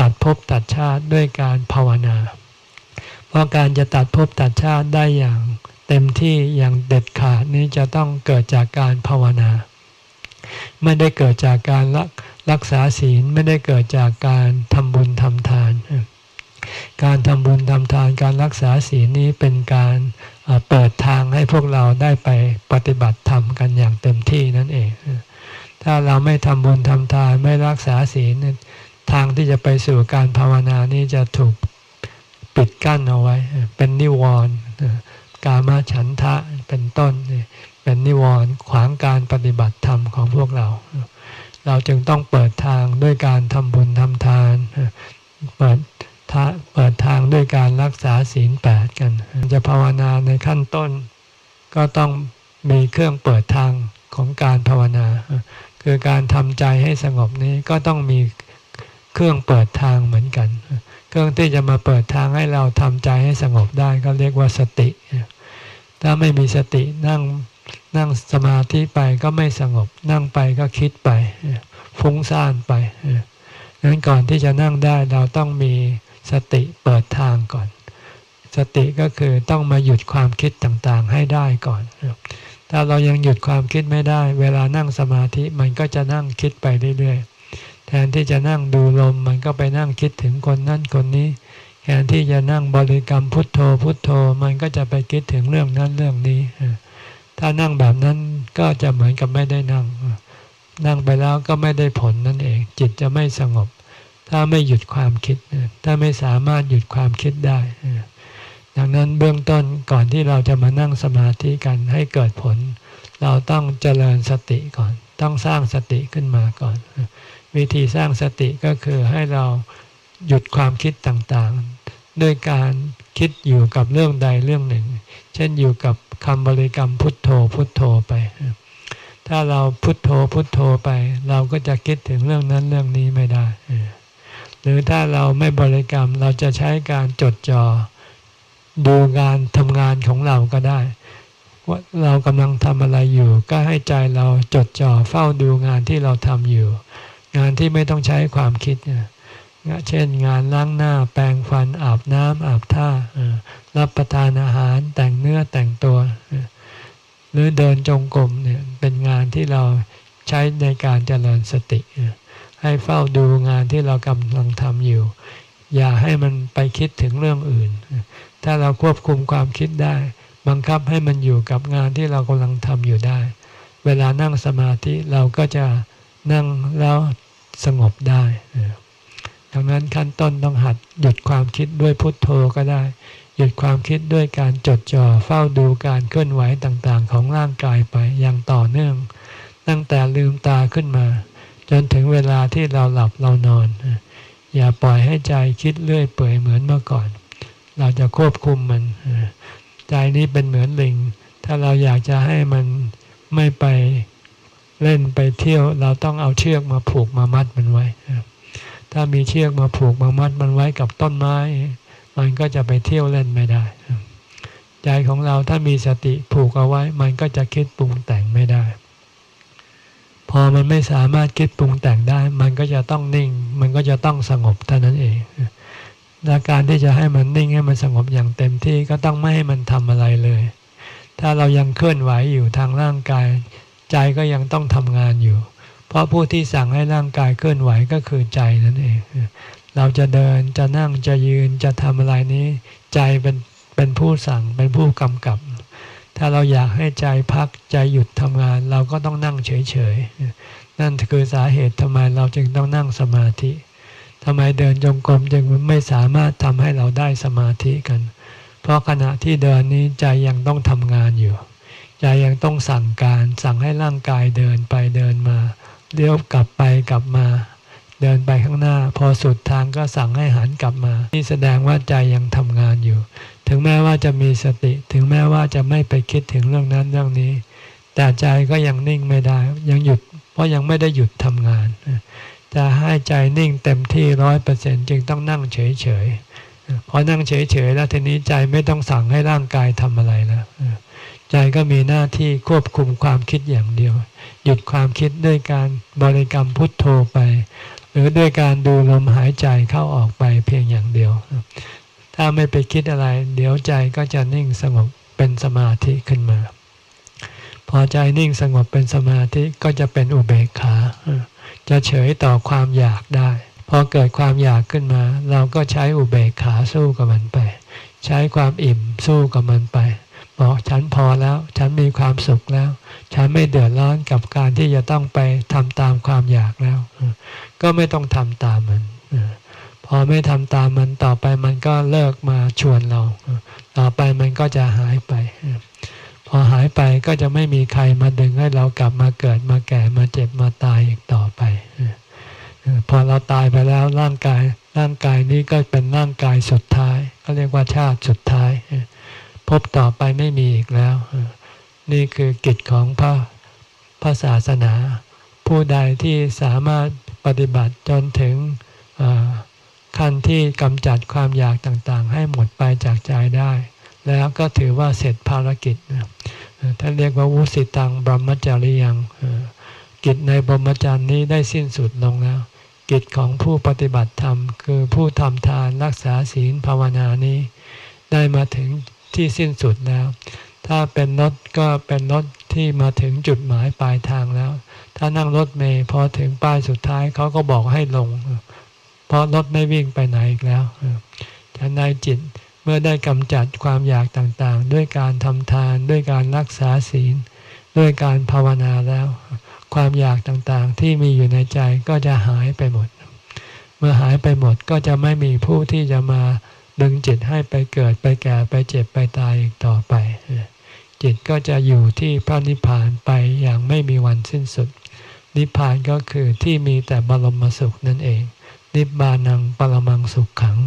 ตัดภพตัดชาติด้วยการภาวนา เพราะการจะตัดภพตัดชาติได้อย่างเต็มที่อย่างเด็ดขาดนี้จะต้องเกิดจากการภาวนา ไม่ได้เกิดจากการรักรักษาศีลไม่ได้เกิดจากการทำบุญทำทาน การทำบุญทำทานการรักษาศีลนี้เป็นการเปิดทางให้พวกเราได้ไปปฏิบัติธรรมกันอย่างเต็มที่นั่นเอง ถ้าเราไม่ทำบุญทำทานไม่รักษาศีล ทางที่จะไปสู่การภาวนานี้จะถูกปิดกั้นเอาไว้ เป็นนิวรณ์กามาฉันทะเป็นต้น เป็นนิวรณ์ขวางการปฏิบัติธรรมของพวกเรา เราจึงต้องเปิดทางด้วยการทำบุญทำทาน เปิดเปิดทางด้วยการรักษาศีลแปดกัน จะภาวนาในขั้นต้น ก็ต้องมีเครื่องเปิดทางของการภาวนา คือการทำใจให้สงบนี้ก็ต้องมี เครื่องเปิดทางเหมือนกัน เครื่องที่จะมาเปิดทางให้เราทำใจให้สงบได้ก็เรียกว่าสติ ถ้าไม่มีสตินั่งนั่งสมาธิไปก็ไม่สงบ นั่งไปก็คิดไป ฟุ้งซ่านไปดังนั้นก่อนที่จะนั่งได้เราต้องมีสติเปิดทางก่อน สติก็คือต้องมาหยุดความคิดต่างๆให้ได้ก่อน ถ้าเรายังหยุดความคิดไม่ได้ เวลานั่งสมาธิมันก็จะนั่งคิดไปเรื่อยๆ แทนที่จะนั่งดูลมมันก็ไปนั่งคิดถึงคนนั่นคนนี้ แทนที่จะนั่งบริกรรมพุทโธพุทโธมันก็จะไปคิดถึงเรื่องนั้นเรื่องนี้ ถ้านั่งแบบนั้นก็จะเหมือนกับไม่ได้นั่ง นั่งไปแล้วก็ไม่ได้ผลนั่นเอง จิตจะไม่สงบ ถ้าไม่หยุดความคิด ถ้าไม่สามารถหยุดความคิดได้ดังนั้นเบื้องต้นก่อนที่เราจะมานั่งสมาธิกันให้เกิดผล เราต้องเจริญสติก่อน ต้องสร้างสติขึ้นมาก่อน วิธีสร้างสติก็คือให้เราหยุดความคิดต่างๆ ด้วยการคิดอยู่กับเรื่องใดเรื่องหนึ่ง เช่นอยู่กับคำบริกรรมพุทโธพุทโธไป ถ้าเราพุทโธพุทโธไป เราก็จะคิดถึงเรื่องนั้นเรื่องนี้ไม่ได้ หรือถ้าเราไม่บริกรรมเราจะใช้การจดจอ่อดูงานทำงานของเราก็ได้ ว่าเรากำลังทำอะไรอยู่ ก็ให้ใจเราจดจ่อเฝ้าดูงานที่เราทำอยู่ งานที่ไม่ต้องใช้ความคิดเนี่ยเช่นงานล้างหน้าแปรงฟันอาบน้ำอาบท่ารับประทานอาหารแต่งเนื้อแต่งตัว หรือเดินจงกรมเนี่ยเป็นงานที่เราใช้ในการเจริญสติ ให้เฝ้าดูงานที่เรากำลังทำอยู่ อย่าให้มันไปคิดถึงเรื่องอื่น ถ้าเราควบคุมความคิดได้ บังคับให้มันอยู่กับงานที่เรากำลังทำอยู่ได้ เวลานั่งสมาธิเราก็จะนั่งแล้ว สงบได้ดังนั้นขั้นต้นต้องหัดหยุดความคิดด้วยพุทโธก็ได้ หยุดความคิดด้วยการจดจ่อเฝ้าดูการเคลื่อนไหวต่างๆ ของร่างกายไปอย่างต่อเนื่อง ตั้งแต่ลืมตาขึ้นมา จนถึงเวลาที่เราหลับเรานอน อย่าปล่อยให้ใจคิดเรื่อยเปื่อยเหมือนเมื่อก่อน เราจะควบคุมมัน ใจนี้เป็นเหมือนลิง ถ้าเราอยากจะให้มันไม่ไป เล่นไปเที่ยวเราต้องเอาเชือกมาผูกมามัดมันไว้ ถ้ามีเชือกมาผูกมามัดมันไว้กับต้นไม้ มันก็จะไปเที่ยวเล่นไม่ได้ ใจของเราถ้ามีสติผูกเอาไว้ มันก็จะคิดปรุงแต่งไม่ได้ พอมันไม่สามารถคิดปรุงแต่งได้ มันก็จะต้องนิ่ง มันก็จะต้องสงบเท่านั้นเองและการที่จะให้มันนิ่งให้มันสงบอย่างเต็มที่ก็ต้องไม่ให้มันทำอะไรเลย ถ้าเรายังเคลื่อนไหวอยู่ทางร่างกาย ใจก็ยังต้องทำงานอยู่ เพราะผู้ที่สั่งให้ร่างกายเคลื่อนไหวก็คือใจนั่นเอง เราจะเดินจะนั่งจะยืนจะทำอะไรนี้ ใจเป็นเป็นผู้สั่งเป็นผู้กำกับ ถ้าเราอยากให้ใจพักใจหยุดทำงาน เราก็ต้องนั่งเฉยๆ นั่นคือสาเหตุทำไมเราจึงต้องนั่งสมาธิทำไมเดินจงกรมจึงไม่สามารถทำให้เราได้สมาธิกัน เพราะขณะที่เดินนี้ใจยังต้องทำงานอยู่ ใจยังต้องสั่งการ สั่งให้ร่างกายเดินไปเดินมาเลี้ยวกลับไปกลับมา เดินไปข้างหน้า พอสุดทางก็สั่งให้หันกลับมา นี่แสดงว่าใจยังทำงานอยู่ ถึงแม้ว่าจะมีสติ ถึงแม้ว่าจะไม่ไปคิดถึงเรื่องนั้นเรื่องนี้ แต่ใจก็ยังนิ่งไม่ได้ ยังหยุด เพราะยังไม่ได้หยุดทำงาน จะให้ใจนิ่งเต็มที่ร้อยเปอร์เซ็นจึงต้องนั่งเฉยเฉยพอนั่งเฉยเฉยแล้วทีนี้ใจไม่ต้องสั่งให้ร่างกายทำอะไรแล้ว ใจก็มีหน้าที่ควบคุมความคิดอย่างเดียว หยุดความคิดด้วยการบริกรรมพุทโธไป หรือด้วยการดูลมหายใจเข้าออกไปเพียงอย่างเดียว ถ้าไม่ไปคิดอะไร เดี๋ยวใจก็จะนิ่งสงบเป็นสมาธิขึ้นมา พอใจนิ่งสงบเป็นสมาธิก็จะเป็นอุเบกขา จะเฉยต่อความอยากได้ พอเกิดความอยากขึ้นมา เราก็ใช้อุเบกขาสู้กับมันไป ใช้ความอิ่มสู้กับมันไป บอกฉันพอแล้ว ฉันมีความสุขแล้ว ฉันไม่เดือดร้อนกับการที่จะต้องไปทำตามความอยากแล้ว ก็ไม่ต้องทำตามมันพอไม่ทำตามมันต่อไปมันก็เลิกมาชวนเรา ต่อไปมันก็จะหายไป พอหายไปก็จะไม่มีใครมาดึงให้เรากลับมาเกิดมาแก่มาเจ็บมาตายอีกต่อไป พอเราตายไปแล้วร่างกายร่างกายนี้ก็เป็นร่างกายสุดท้าย ก็เรียกว่าชาติสุดท้าย พบต่อไปไม่มีอีกแล้ว นี่คือกิจของพระพระศาสนา ผู้ใดที่สามารถปฏิบัติจนถึงขั้นที่กำจัดความอยากต่างๆ ให้หมดไปจากใจได้ แล้วก็ถือว่าเสร็จภารกิจท่านเรียกว่าวุสิตังบรมจาริยังกิจในบรมจารย์นี้ได้สิ้นสุดลงแล้ว กิจของผู้ปฏิบัติธรรม คือผู้ทำทานรักษาศีลภาวนานี้ ได้มาถึง ที่สิ้นสุดแล้ว ถ้าเป็นรถก็เป็นรถที่มาถึงจุดหมายปลายทางแล้ว ถ้านั่งรถเมย์พอถึงป้ายสุดท้ายเขาก็บอกให้ลง เพราะรถไม่วิ่งไปไหนอีกแล้วฉันในจิตเมื่อได้กำจัดความอยากต่างๆ ด้วยการทำทานด้วยการรักษาศีล ด้วยการภาวนาแล้ว ความอยากต่างๆ ที่มีอยู่ในใจก็จะหายไปหมด เมื่อหายไปหมดก็จะไม่มีผู้ที่จะมา ดึงจิตให้ไปเกิดไปแก่ไปเจ็บไปตายอีกต่อไป จิตก็จะอยู่ที่พระนิพพานไปอย่างไม่มีวันสิ้นสุด นิพพานก็คือที่มีแต่บรมสุขนั่นเอง นิบานังปรมังสุขขัง